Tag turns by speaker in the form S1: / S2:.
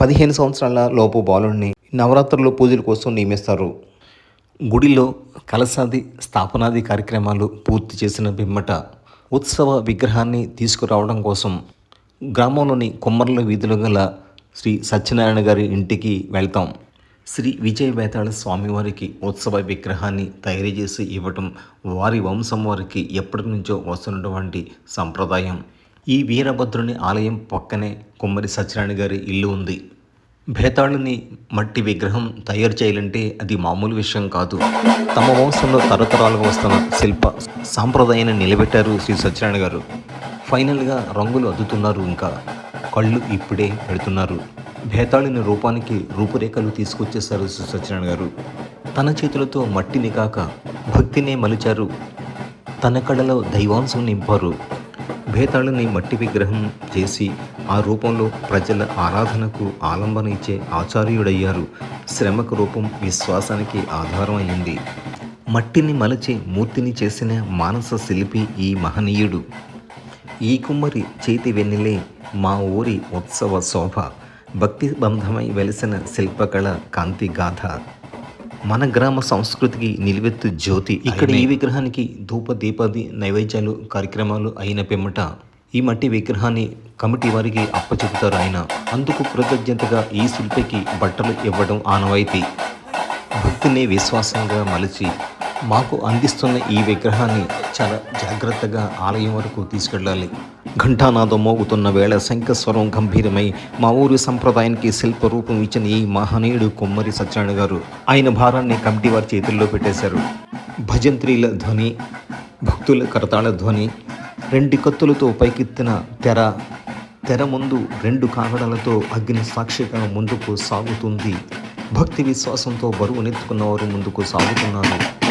S1: పదిహేను సంవత్సరాల లోపు బాలుడిని నవరాత్రులు పూజల కోసం నియమిస్తారు. గుడిలో కలసాది స్థాపనాది కార్యక్రమాలు పూర్తి చేసిన బిమ్మట ఉత్సవ విగ్రహాన్ని తీసుకురావడం కోసం గ్రామంలోని కొమ్మర్ల వీధులు గల శ్రీ సత్యనారాయణ గారి ఇంటికి వెళ్తాం. శ్రీ విజయ బేతాళ స్వామివారికి ఉత్సవ విగ్రహాన్ని తయారు చేసి ఇవ్వటం వారి వంశం వారికి ఎప్పటి నుంచో వస్తున్నటువంటి సంప్రదాయం. ఈ వీరభద్రుని ఆలయం పక్కనే కుమ్మరి సత్యనారాయణ గారి ఇల్లు ఉంది. భేతాళుని మట్టి విగ్రహం తయారు చేయాలంటే అది మామూలు విషయం కాదు. తమ వంశంలో తరతరాలుగా వస్తున్న శిల్ప సాంప్రదాయాన్ని నిలబెట్టారు శ్రీ సత్యనారాయణ గారు. ఫైనల్గా రంగులు అద్దుతున్నారు ఇంకా. కళ్ళు ఇప్పుడే పెడుతున్నారు. భేతాళుని రూపానికి రూపురేఖలు తీసుకొచ్చేశారు శ్రీ సత్యనారాయణ గారు. తన చేతులతో మట్టిని కాక భక్తినే మలిచారు. తన కళలో దైవాంశం నింపారు. భేతాళుని మట్టి విగ్రహం చేసి ఆ రూపంలో ప్రజల ఆరాధనకు ఆలంబన ఇచ్చే ఆచార్యుడయ్యారు. శ్రమకు రూపం విశ్వాసానికి ఆధారం అయింది. మట్టిని మలచి మూర్తిని చేసిన మానస శిల్పి ఈ మహనీయుడు. ఈ కుమ్మరి చేతి వెన్నెలే మా ఊరి ఉత్సవ శోభ భక్తి బంధమై వెలిసిన శిల్పకళ కాంతిగాథ. మన గ్రామ సంస్కృతికి నిలువెత్తు జ్యోతి ఇక్కడ ఈ విగ్రహానికి ధూప దీపాది నైవేద్యాలు కార్యక్రమాలు అయిన పిమ్మట ఈ మట్టి విగ్రహాన్ని కమిటీ వారికి అప్పచెపుతారు ఆయన. అందుకు కృతజ్ఞతగా ఈ శిల్పికి బట్టలు ఇవ్వడం ఆనవాయితీ. భక్తిని విశ్వాసంగా మలిచి మాకు అందిస్తున్న ఈ విగ్రహాన్ని చాలా జాగ్రత్తగా ఆలయం వరకు తీసుకెళ్ళాలి. ఘంటానాదం మోగుతున్న వేళ శంఖస్వరం గంభీరమై మా ఊరి సంప్రదాయానికి శిల్ప రూపం ఇచ్చిన ఈ మహనీయుడు కొమ్మరి సత్యనారాయణ గారు ఆయన భారాన్ని కమిటీ వారి చేతుల్లో పెట్టేశారు. భజంత్రీల ధ్వని భక్తుల కరతాళ ధ్వని రెండు కత్తులతో పైకెత్తిన తెర తెర ముందు రెండు కాగడాలతో అగ్ని సాక్షిగా ముందుకు సాగుతుంది. భక్తి విశ్వాసంతో బరువు నెత్తుకున్న వారు ముందుకు సాగుతున్నారు.